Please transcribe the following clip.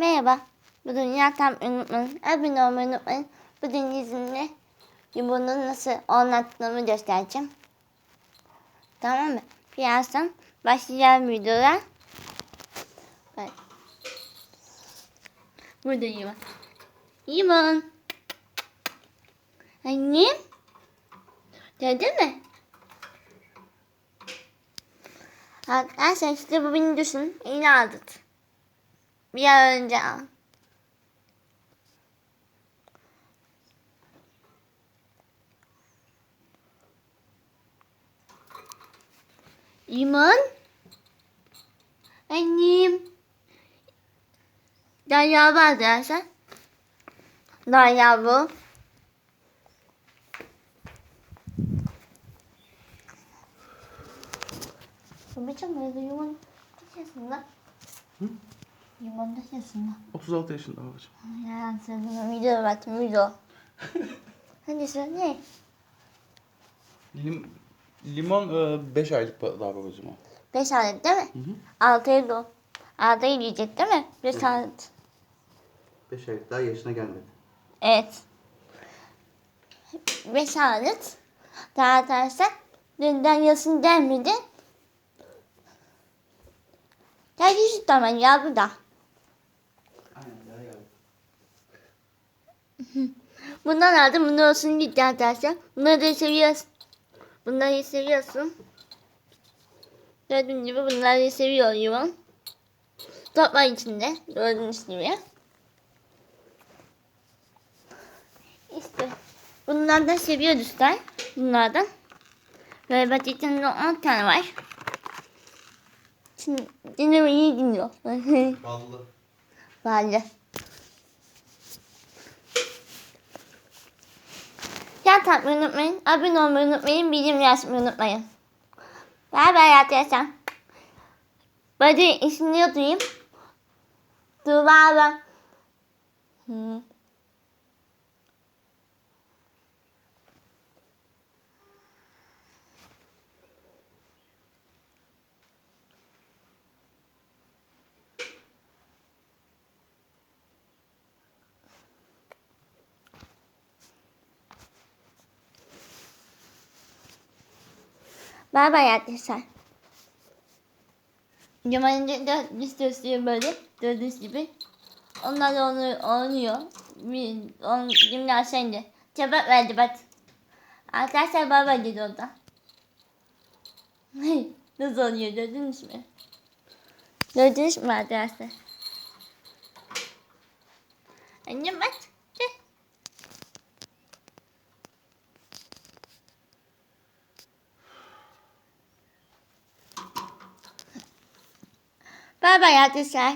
Merhaba. Bugün yatam unutmayın. Abone olmayı unutmayın. Bugün izinle bunu nasıl anlattığımı göstereceğim. Tamam mı? Birazdan başlayacağım videoya. Evet. Burada Yaman. Yaman. Annem. Geldin mi? Arkadaşlar işte bu beni düşün. Yine aldık. Bir an önce al. Limon. Annem. Daha yavru arkadaşlar. Daha yavru. Babacım böyle limon kaç? Hı? 24 yaşında. 36 yaşında babacığım. Yalan söylüyorum. Video baktım video. Hadi söyle. Lim, limon e, 5 aylık daha babacığım o. 5 adet değil mi? Hı hı. 6 yıl o. 6 yıl yiyecek değil mi? 5 adet. 5 aylık daha yaşına gelmedi. Evet. 5 adet. Daha atarsan dünden yasın demedi. Ya yüzü tamam yavru da. Bundan aldım. Bunu olsun gitti arkadaşlar. Bunları da seviyorsun. Bunları seviyorsun. Gördüğünüz gibi bunları seviyor yuvan. Top var içinde. Gördüğünüz gibi. İşte. Bunlardan seviyor üstler. Bunlardan. Böyle bak içinde 10 tane var. Şimdi yine iyi dinliyor. Ballı. Vale. Ya takmayı unutmayın. Abone olmayı unutmayın. Bildirim yazmayı unutmayın. Bay bay arkadaşlar. Böyle ismini duyayım. Duvara. Hmm. Bay bay arkadaşlar. Yaman'ın da listesi böyle gördüğünüz gibi. Onlar da onu oynuyor. Bir, on, kimler sende. Cevap verdi bak. Arkadaşlar bay bay dedi orada. Nasıl oluyor gördünüz mü? Gördünüz mü arkadaşlar? Annem bak. Gel. Bay bay arkadaşlar.